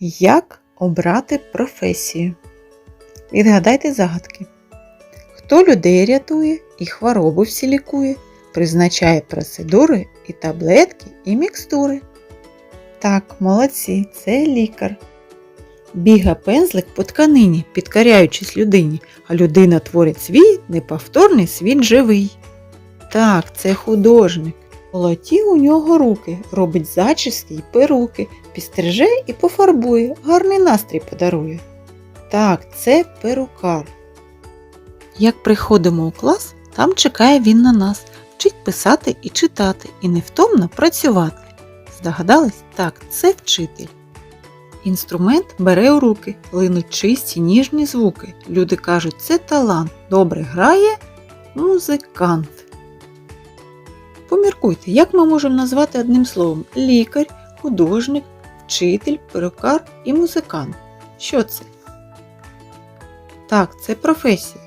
Як обрати професію? Відгадайте загадки. Хто людей рятує і хвороби всі лікує, призначає процедури і таблетки, і мікстури. Так, молодці, це лікар. Біга пензлик по тканині, підкоряючись людині, а людина творить свій неповторний світ живий. Так, це художник. Золоті у нього руки, робить зачіски й перуки, підстриже і пофарбує, гарний настрій подарує. Так, це перукар. Як приходимо у клас, там чекає він на нас, вчить писати і читати, і невтомно працювати. Здогадались? Так, це вчитель. Інструмент бере у руки, линуть чисті ніжні звуки. Люди кажуть, це талант. Добре грає музикант. Поміркуйте, як ми можемо назвати одним словом лікар, художник, вчитель, перукар і музикант. Що це? Так, це професія.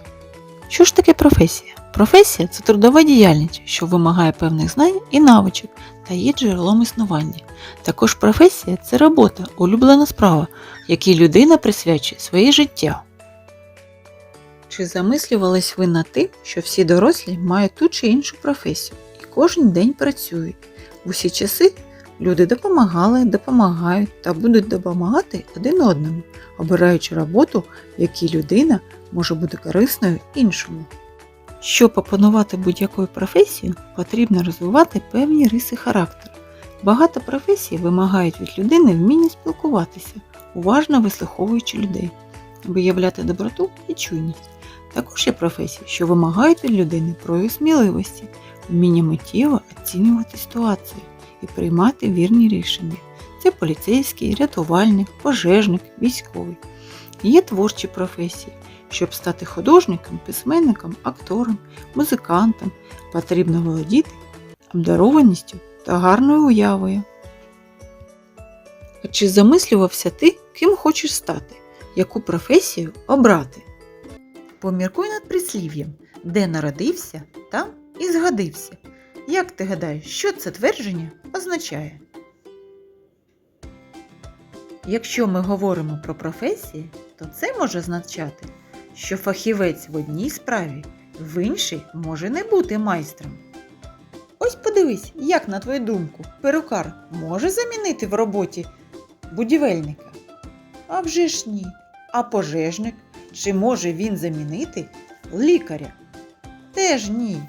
Що ж таке професія? Професія це трудова діяльність, що вимагає певних знань і навичок та є джерелом існування. Також професія це робота, улюблена справа, якій людина присвячує своє життя. Чи замислювались ви над тим, що всі дорослі мають ту чи іншу професію кожен день працюють? В усі часи люди допомагали, допомагають та будуть допомагати один одному, обираючи роботу, в якій людина може бути корисною іншому. Щоб опанувати будь-яку професію, потрібно розвивати певні риси характеру. Багато професій вимагають від людини вміння спілкуватися, уважно вислуховуючи людей, виявляти доброту і чуйність. Також є професії, що вимагають від людини прояв сміливості, вміння миттєво оцінювати ситуацію і приймати вірні рішення. Це поліцейський, рятувальник, пожежник, військовий. Є творчі професії. Щоб стати художником, письменником, актором, музикантом, потрібно володіти обдарованістю та гарною уявою. А чи замислювався ти, ким хочеш стати, яку професію обрати? Поміркуй над прислів'ям, де народився, там і згодився. Як ти гадаєш, що це твердження означає? Якщо ми говоримо про професії, то це може означати, що фахівець в одній справі в іншій може не бути майстром. Ось подивись, як на твою думку, перукар може замінити в роботі будівельника? А вже ж ні. А пожежник? Чи може він замінити лікаря? Теж ні.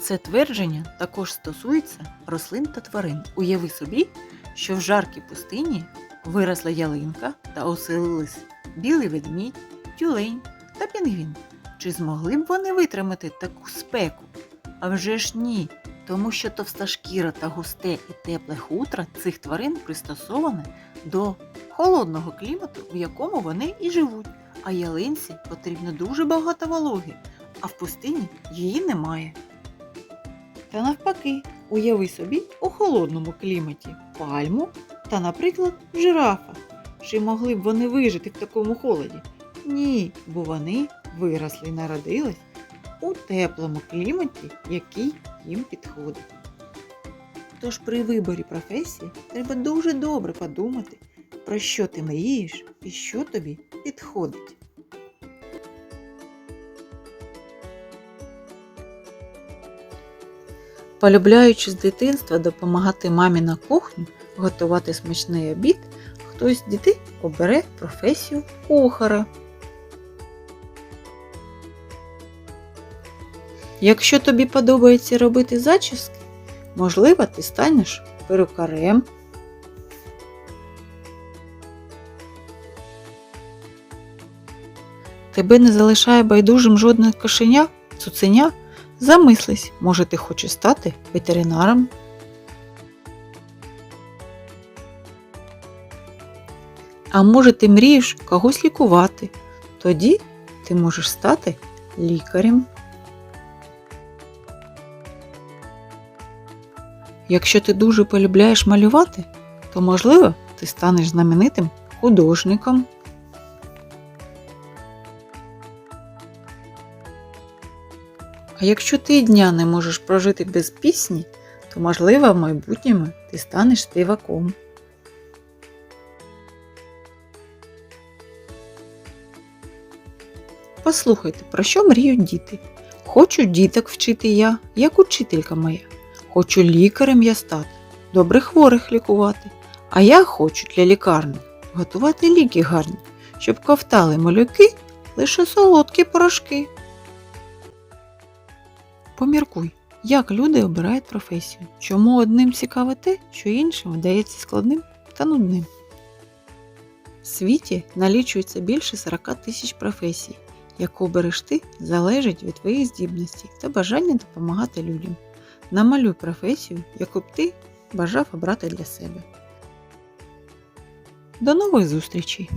Це твердження також стосується рослин та тварин. Уяви собі, що в жаркій пустині виросла ялинка та оселились білий ведмідь, тюлень та пінгвін. Чи змогли б вони витримати таку спеку? А вже ж ні, тому що товста шкіра та густе і тепле хутро цих тварин пристосоване до холодного клімату, в якому вони і живуть. А ялинці потрібно дуже багато вологи, а в пустині її немає. Та навпаки, уяви собі у холодному кліматі пальму та, наприклад, жирафа. Чи могли б вони вижити в такому холоді? Ні, бо вони виросли і народились у теплому кліматі, який їм підходить. Тож при виборі професії треба дуже добре подумати, про що ти мрієш і що тобі підходить. Полюбляючи з дитинства допомагати мамі на кухні, готувати смачний обід, хтось з дітей обере професію кухара. Якщо тобі подобається робити зачіски, можливо, ти станеш перукарем. Тебе не залишає байдужим жодне кошеня, цуценя? Замислись, може ти хочеш стати ветеринаром? А може ти мрієш когось лікувати? Тоді ти можеш стати лікарем. Якщо ти дуже полюбляєш малювати, то можливо ти станеш знаменитим художником. А якщо ти дня не можеш прожити без пісні, то, можливо, в майбутньому ти станеш співаком. Послухайте, про що мріють діти. Хочу діток вчити я, як учителька моя. Хочу лікарем я стати, добрих хворих лікувати. А я хочу для лікарні готувати ліки гарні, щоб ковтали малюки лише солодкі порошки. Поміркуй, як люди обирають професію, чому одним цікаве те, що іншим вдається складним та нудним. В світі налічується більше 40 тисяч професій. Яку обереш ти, залежить від твоїх здібностей та бажання допомагати людям. Намалюй професію, яку б ти бажав обрати для себе. До нових зустрічей!